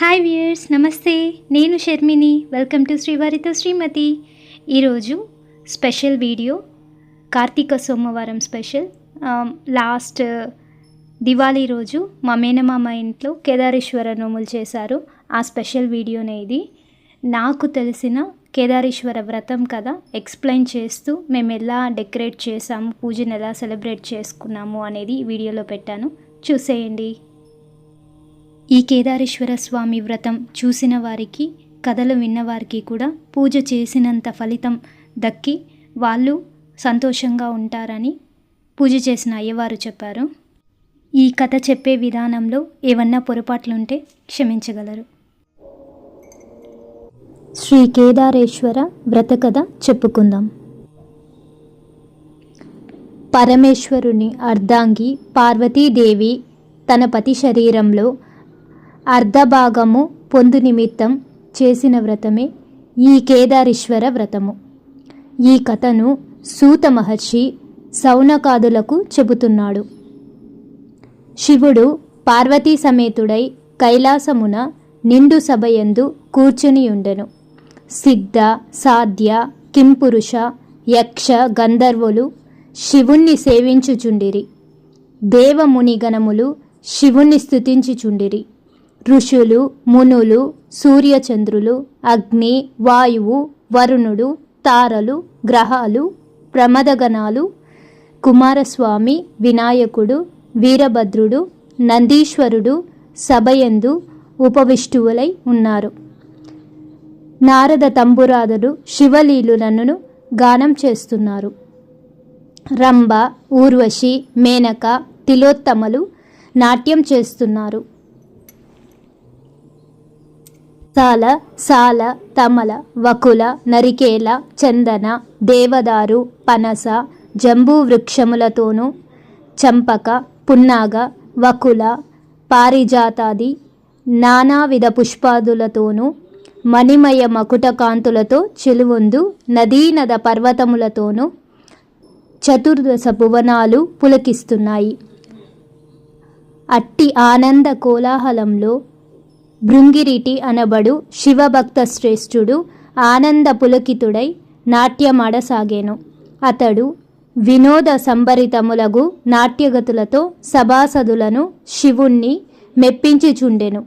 Hi viewers నమస్తే. నేను షర్మిని. Welcome to శ్రీవారితో శ్రీమతి. ఈరోజు స్పెషల్ వీడియో కార్తీక సోమవారం స్పెషల్ లాస్ట్ um, దివాళీ రోజు మా మేనమామ ఇంట్లో కేదారేశ్వర నోములు చేశారు. ఆ స్పెషల్ వీడియోనే ఇది. నాకు తెలిసిన కేదారేశ్వర వ్రతం కదా ఎక్స్ప్లెయిన్ చేస్తూ మేము ఎలా డెకరేట్ చేసాము పూజను ఎలా సెలబ్రేట్ చేసుకున్నాము అనేది వీడియోలో పెట్టాను. చూసేయండి. ఈ కేదారేశ్వర స్వామి వ్రతం చూసిన వారికి కథలు విన్నవారికి కూడా పూజ చేసినంత ఫలితం దక్కి వాళ్ళు సంతోషంగా ఉంటారని పూజ చేసిన అయ్యవారు చెప్పారు. ఈ కథ చెప్పే విధానంలో ఏమన్నా పొరపాట్లుంటే క్షమించగలరు. శ్రీ కేదారేశ్వర వ్రత కథ చెప్పుకుందాం. పరమేశ్వరుని అర్ధాంగి పార్వతీదేవి తన పతి శరీరంలో అర్ధభాగము పొందు నిమిత్తం చేసిన వ్రతమే ఈ కేదారీశ్వర వ్రతము. ఈ కథను సూత మహర్షి సౌనకాదులకు చెబుతున్నాడు. శివుడు పార్వతీ సమేతుడై కైలాసమున నిండు సభయందు కూర్చుని ఉండెను. సిద్ధ సాధ్య కింపురుష యక్ష గంధర్వులు శివుణ్ణి సేవించుచుండిరి. దేవమునిగణములు శివుణ్ణి స్తుతించుచుండిరి. ఋషులు మునులు సూర్యచంద్రులు అగ్ని వాయువు వరుణుడు తారలు గ్రహాలు ప్రమదగణాలు కుమారస్వామి వినాయకుడు వీరభద్రుడు నందీశ్వరుడు సభయందు ఉపవిష్టువులై ఉన్నారు. నారద తంబురాదులు శివలీలులను గానం చేస్తున్నారు. రంభ ఊర్వశి మేనక తిలోత్తమలు నాట్యం చేస్తున్నారు. సాల సాల తమల వకుల నరికేల చందన దేవదారు పనస జంబూ వృక్షములతోనూ చంపక పున్నాగ వకుల పారిజాతాది నానావిధ పుష్పాదులతోనూ మణిమయ మకుటకాంతులతో చెలువొందు నదీనద పర్వతములతోనూ చతుర్దశ భువనాలు పులకిస్తున్నాయి. అట్టి ఆనంద కోలాహలంలో భృంగిరిటి అనబడు శివభక్త శ్రేష్ఠుడు ఆనంద పులకితుడై నాట్యమాడసాగాను. అతడు వినోద సంభరితములగు నాట్యగతులతో సభాసదులను శివుణ్ణి మెప్పించుచుండెను.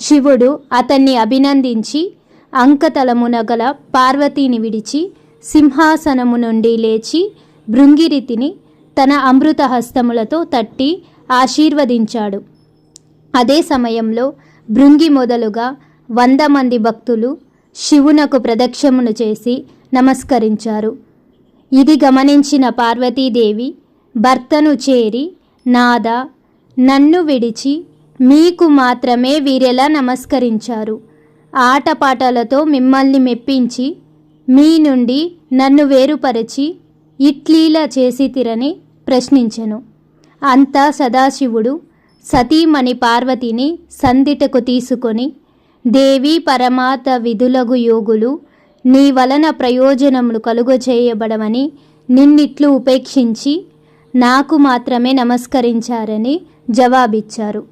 శివుడు అతన్ని అభినందించి అంకతలమున గల పార్వతీని విడిచి సింహాసనము నుండి లేచి భృంగిరితిని తన అమృతహస్తములతో తట్టి ఆశీర్వదించాడు. అదే సమయంలో భృంగి మొదలుగా వంద మంది భక్తులు శివునకు ప్రదక్షిణమును చేసి నమస్కరించారు. ఇది గమనించిన పార్వతీదేవి భర్తను చేరి నాద నన్ను విడిచి మీకు మాత్రమే వీరెలా నమస్కరించారు? ఆటపాటలతో మిమ్మల్ని మెప్పించి మీ నుండి నన్ను వేరుపరచి ఇట్లీలా చేసి తిరని ప్రశ్నించెను. అంతా సదాశివుడు సతీమణి పార్వతిని సందిటకు తీసుకొని దేవి పరమాత విధులగు యోగులు నీ వలన ప్రయోజనములు కలుగచేయబడమని నిన్నిట్లు ఉపేక్షించి నాకు మాత్రమే నమస్కరించారని జవాబిచ్చారు.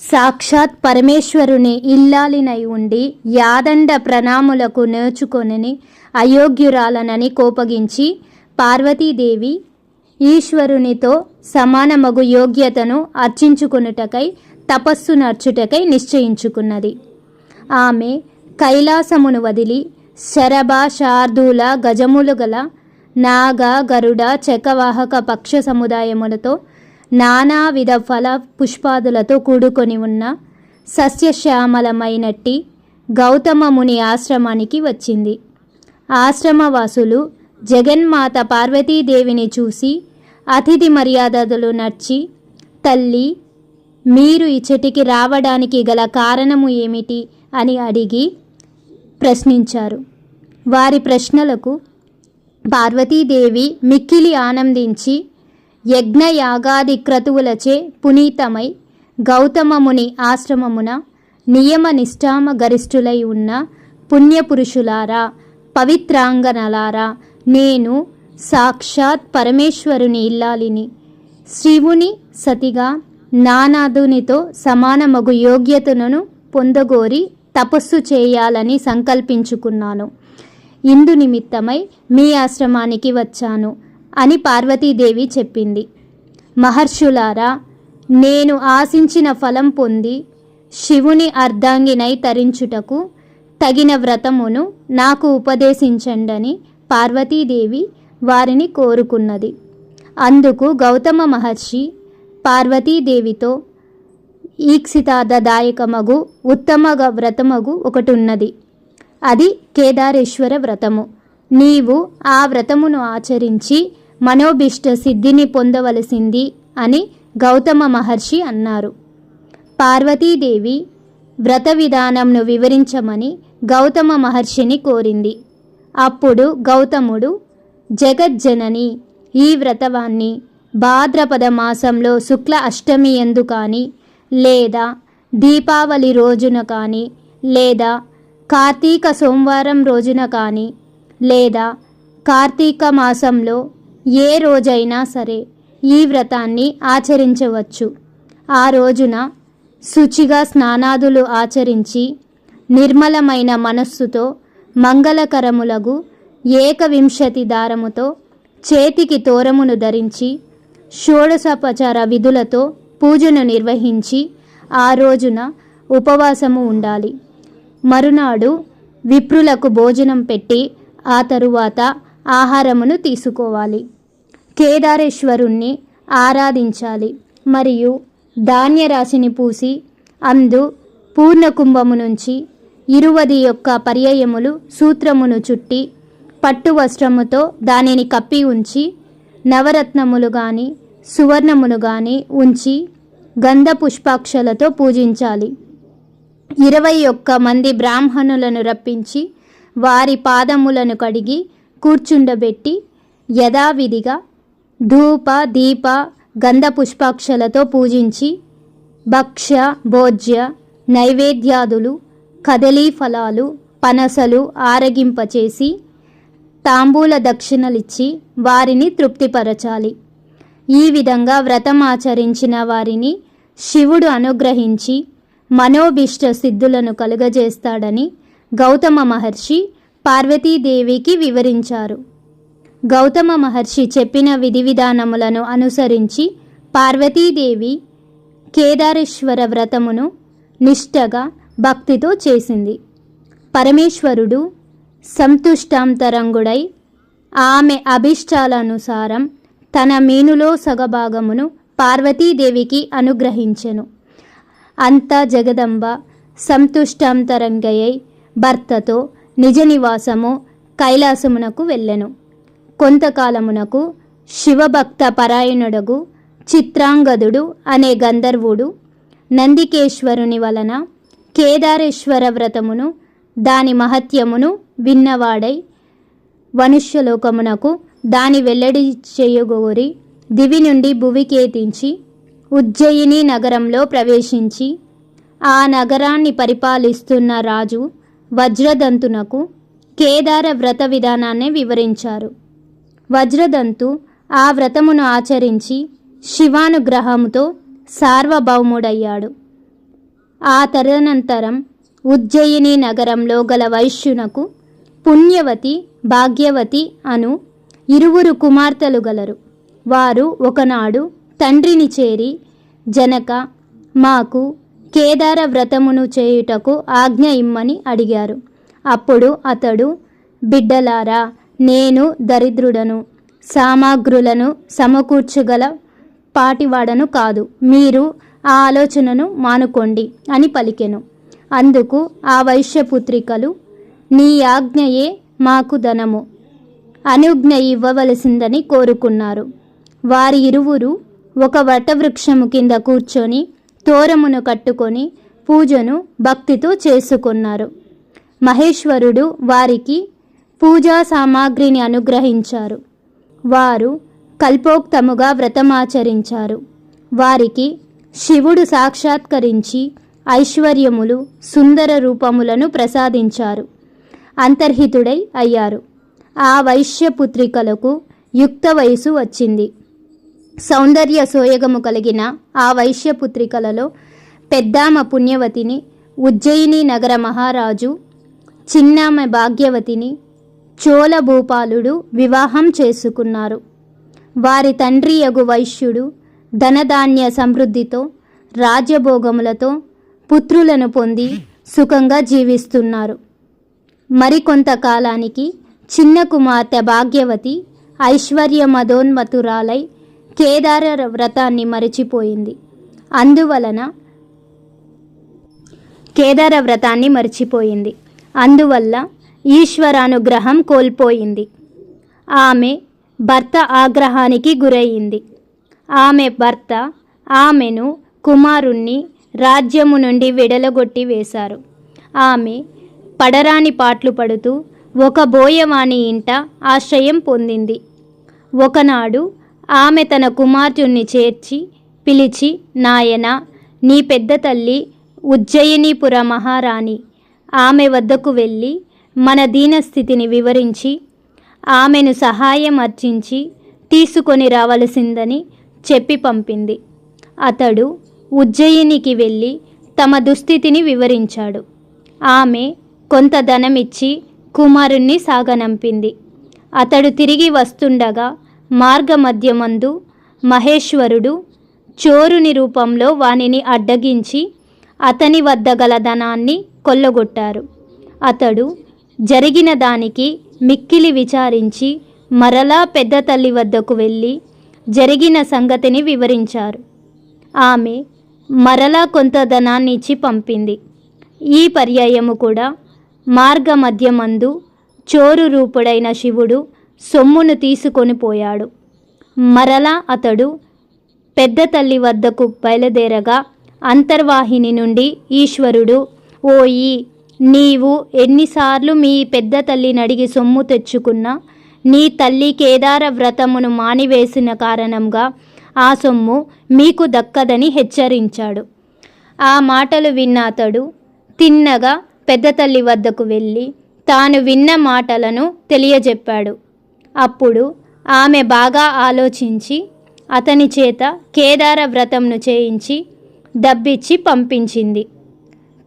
సాక్షాత్ పరమేశ్వరుని ఇల్లాలినై ఉండి యాదండ ప్రణాములకు నేర్చుకొనని అయోగ్యురాలనని కోపగించి పార్వతీదేవి ఈశ్వరునితో సమానమగు యోగ్యతను అర్చించుకొనుటకై తపస్సు నర్చుటకై నిశ్చయించుకున్నది. ఆమె కైలాసమును వదిలి శరభ శార్దూల గజములు గల నాగ గరుడ చకవాహక పక్ష సముదాయములతో నానావిధ ఫల పుష్పాదులతో కూడుకొని ఉన్న సస్యశ్యామలమైనట్టి గౌతమముని ఆశ్రమానికి వచ్చింది. ఆశ్రమవాసులు జగన్మాత పార్వతీదేవిని చూసి అతిథి మర్యాదలు నడిచి తల్లి మీరు ఇచ్చటికి రావడానికి గల కారణము ఏమిటి? అని అడిగి ప్రశ్నించారు. వారి ప్రశ్నలకు పార్వతీదేవి మిక్కిలి ఆనందించి యజ్ఞయాగాది క్రతువులచే పునీతమై గౌతమముని ఆశ్రమమున నియమ నిష్ఠామ గరిష్ఠులై ఉన్న పుణ్యపురుషులారా పవిత్రాంగనలారా నేను సాక్షాత్ పరమేశ్వరుని ఇల్లాలిని. శివుని సతిగా నానాదునితో సమానమగు యోగ్యతను పొందగోరి తపస్సు చేయాలని సంకల్పించుకున్నాను. ఇందు నిమిత్తమై మీ ఆశ్రమానికి వచ్చాను అని పార్వతీదేవి చెప్పింది. మహర్షులారా నేను ఆశించిన ఫలం పొంది శివుని అర్ధాంగినై తరించుటకు తగిన వ్రతమును నాకు ఉపదేశించండని పార్వతీదేవి వారిని కోరుకున్నది. అందుకు గౌతమ మహర్షి పార్వతీదేవితో ఈక్షితార్థదాయకమగు ఉత్తమ గ- వ్రతమగు ఒకటి ఉన్నది అది కేదారేశ్వర వ్రతము. నీవు ఆ వ్రతమును ఆచరించి మనోభిష్ట సిద్ధిని పొందవలసింది అని గౌతమ మహర్షి అన్నారు. పార్వతీదేవి వ్రత విధానంను వివరించమని గౌతమ మహర్షిని కోరింది. అప్పుడు గౌతముడు జగజ్జనని ఈ వ్రతవాన్ని భాద్రపద మాసంలో శుక్ల అష్టమి ఎందు కానీ లేదా దీపావళి రోజున కానీ లేదా కార్తీక సోమవారం రోజున కానీ లేదా కార్తీక మాసంలో ఏ రోజైనా సరే ఈ వ్రతాన్ని ఆచరించవచ్చు. ఆ రోజున శుచిగా స్నానాదులు ఆచరించి నిర్మలమైన మనస్సుతో మంగళకరములగు ఏకవింశతి దారముతో చేతికి తోరమును ధరించి షోడశోపచార విధులతో పూజను నిర్వహించి ఆ రోజున ఉపవాసము ఉండాలి. మరునాడు విప్రులకు భోజనం పెట్టి ఆ తరువాత ఆహారమును తీసుకోవాలి. కేదారేశ్వరుణ్ణి ఆరాధించాలి. మరియు ధాన్యరాశిని పూసి అందు పూర్ణకుంభము నుంచి ఇరువది యొక్క పర్యాయములు సూత్రమును చుట్టి పట్టు వస్త్రముతో దానిని కప్పి ఉంచి నవరత్నములు గాని సువర్ణములు గాని ఉంచి గంధ పుష్పాక్షలతో పూజించాలి. ఇరవై ఒక్క మంది బ్రాహ్మణులను రప్పించి వారి పాదములను కడిగి కూర్చుండబెట్టి యథావిధిగా ధూప దీప గంధ పుష్పాక్షలతో పూజించి భక్ష్య భోజ్య నైవేద్యాదులు కదలీ ఫలాలు పనసలు ఆరగింపచేసి తాంబూల దక్షిణలిచ్చి వారిని తృప్తిపరచాలి. ఈ విధంగా వ్రతం ఆచరించిన వారిని శివుడు అనుగ్రహించి మనోభిష్ట సిద్ధులను కలుగజేస్తాడని గౌతమ మహర్షి పార్వతీదేవికి వివరించారు. గౌతమ మహర్షి చెప్పిన విధి విధానములను అనుసరించి పార్వతీదేవి కేదారేశ్వర వ్రతమును నిష్టగా భక్తితో చేసింది. పరమేశ్వరుడు సంతుష్టాంతరంగుడై ఆమె అభిష్టాలనుసారం తన మీనులో సగభాగమును పార్వతీదేవికి అనుగ్రహించెను. అంతా జగదంబ సంతుష్టాంతరంగయ్యై భర్తతో నిజ నివాసము కైలాసమునకు వెళ్ళెను. కొంతకాలమునకు శివభక్త పరాయణుడగు చిత్రాంగదుడు అనే గంధర్వుడు నందికేశ్వరుని వలన కేదారేశ్వర వ్రతమును దాని మహత్యమును విన్నవాడై మనుష్యలోకమునకు దాని వెల్లడి చేయగోరి దివి నుండి భువికేతించి ఉజ్జయిని నగరంలో ప్రవేశించి ఆ నగరాన్ని పరిపాలిస్తున్న రాజు వజ్రదంతునకు కేదార వ్రత విధానాన్ని వివరించారు. వజ్రదంతు ఆ వ్రతమును ఆచరించి శివానుగ్రహముతో సార్వభౌముడయ్యాడు. ఆ తదనంతరం ఉజ్జయిని నగరంలో గల వైశ్యునకు పుణ్యవతి భాగ్యవతి అను ఇరువురు కుమార్తెలు గలరు. వారు ఒకనాడు తండ్రిని చేరి జనక మాకు కేదార వ్రతమును చేయుటకు ఆజ్ఞ ఇమ్మని అడిగారు. అప్పుడు అతడు బిడ్డలారా నేను దరిద్రుడను సామాగ్రులను సమకూర్చగల పాటివాడను కాదు. మీరు ఆ ఆలోచనను మానుకోండి అని పలికెను. అందుకు ఆ వైశ్యపుత్రికలు నీ ఆజ్ఞయే మాకు ధనము. అనుజ్ఞ ఇవ్వవలసిందని కోరుకున్నారు. వారి ఇరువురు ఒక వటవృక్షము కింద కూర్చొని తోరమును కట్టుకొని పూజను భక్తితో చేసుకున్నారు. మహేశ్వరుడు వారికి పూజా సామాగ్రిని అనుగ్రహించారు. వారు కల్పోక్తముగా వ్రతమాచరించారు. వారికి శివుడు సాక్షాత్కరించి ఐశ్వర్యములు సుందర రూపములను ప్రసాదించారు. అంతర్హితుడై అయ్యారు. ఆ వైశ్యపుత్రికలకు యుక్త వయసు వచ్చింది. సౌందర్య సోయగము కలిగిన ఆ వైశ్యపుత్రికలలో పెద్దామ పుణ్యవతిని ఉజ్జయిని నగర మహారాజు చిన్నామె భాగ్యవతిని చోళ భూపాలుడు వివాహం చేసుకున్నారు. వారి తండ్రి యగు వైశ్యుడు ధనధాన్య సమృద్ధితో రాజ్యభోగములతో పుత్రులను పొంది సుఖంగా జీవిస్తున్నారు. మరికొంతకాలానికి చిన్న కుమార్తె భాగ్యవతి ఐశ్వర్య మదోన్మతురాలై కేదార వ్రతాన్ని మరచిపోయింది. అందువలన కేదార వ్రతాన్ని మరిచిపోయింది. అందువల్ల ఈశ్వరానుగ్రహం కోల్పోయింది. ఆమె భర్త ఆగ్రహానికి గురయ్యింది ఆమె భర్త ఆమెను కుమారుణ్ణి రాజ్యము నుండి విడలగొట్టి వేశారు ఆమె పడరాని పాట్లు పడుతూ ఒక బోయవాణి ఇంట ఆశ్రయం పొందింది. ఒకనాడు ఆమె తన కుమార్తెని చేర్చి పిలిచి నాయన నీ పెద్ద తల్లి ఉజ్జయినీపుర మహారాణి. ఆమె వద్దకు వెళ్ళి మన దీనస్థితిని వివరించి ఆమెను సహాయం అర్చించి తీసుకొని రావలసిందని చెప్పి పంపింది. అతడు ఉజ్జయినికి వెళ్ళి తమ దుస్థితిని వివరించాడు. ఆమె కొంత ధనమిచ్చి కుమారుణ్ణి సాగనంపింది. అతడు తిరిగి వస్తుండగా మార్గమధ్యమందు మహేశ్వరుడు చోరుని రూపంలో వానిని అడ్డగించి అతని వద్ద గల ధనాన్ని కొల్లగొట్టారు. అతడు జరిగిన దానికి మిక్కిలి విచారించి మరలా పెద్ద తల్లి వద్దకు వెళ్ళి జరిగిన సంగతిని వివరించారు. ఆమె మరలా కొంత ధనాన్ని ఇచ్చి పంపింది. ఈ పర్యాయము కూడా మార్గమధ్యమందు చోరు రూపుడైన శివుడు సొమ్మును తీసుకొని పోయాడు. మరలా అతడు పెద్ద తల్లి వద్దకు బయలుదేరగా అంతర్వాహిని నుండి ఈశ్వరుడు ఓయి నీవు ఎన్నిసార్లు మీ పెద్ద తల్లిని అడిగి సొమ్ము తెచ్చుకున్నా నీ తల్లి కేదార వ్రతమును మానివేసిన కారణంగా ఆ సొమ్ము మీకు దక్కదని హెచ్చరించాడు. ఆ మాటలు విన్న అతడు తిన్నగా పెద్ద తల్లి వద్దకు వెళ్ళి తాను విన్న మాటలను తెలియజెప్పాడు. అప్పుడు ఆమె బాగా ఆలోచించి అతని చేత కేదార వ్రతంను చేయించి దబ్బిచ్చి పంపించింది.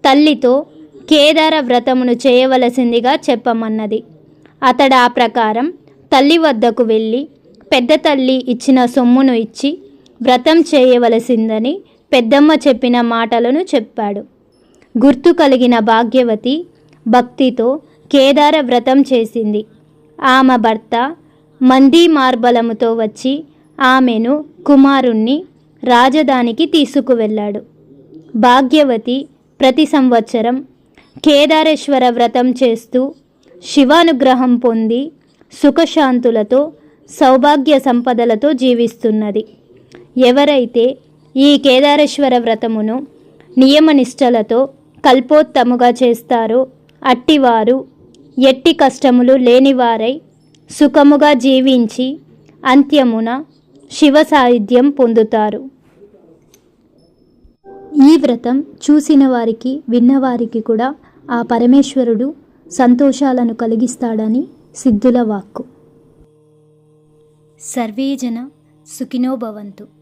తల్లితో కేదార వ్రతమును చేయవలసిందిగా చెప్పమన్నది. అతడు ఆ ప్రకారం తల్లి వద్దకు వెళ్ళి పెద్ద తల్లి ఇచ్చిన సొమ్మును ఇచ్చి వ్రతం చేయవలసిందని పెద్దమ్మ చెప్పిన మాటలను చెప్పాడు. గుర్తు కలిగిన భాగ్యవతి భక్తితో కేదార వ్రతం చేసింది. ఆమె భర్త మందీ మార్బలముతో వచ్చి ఆమెను కుమారుణ్ణి రాజధానికి తీసుకువెళ్ళాడు. భాగ్యవతి ప్రతి సంవత్సరం కేదారేశ్వర వ్రతం చేస్తూ శివానుగ్రహం పొంది సుఖశాంతులతో సౌభాగ్య సంపదలతో జీవిస్తున్నది. ఎవరైతే ఈ కేదారేశ్వర వ్రతమును నియమనిష్టలతో కల్పోత్తముగా చేస్తారో. అట్టివారు ఎట్టి కష్టములు లేనివారై సుఖముగా జీవించి అంత్యమున శివ సాయుధ్యం పొందుతారు. ఈ వ్రతం చూసిన వారికి విన్నవారికి కూడా ఆ పరమేశ్వరుడు సంతోషాలను కలిగిస్తాడని సిద్ధుల వాక్కు. సర్వేజన సుఖినోభవంతు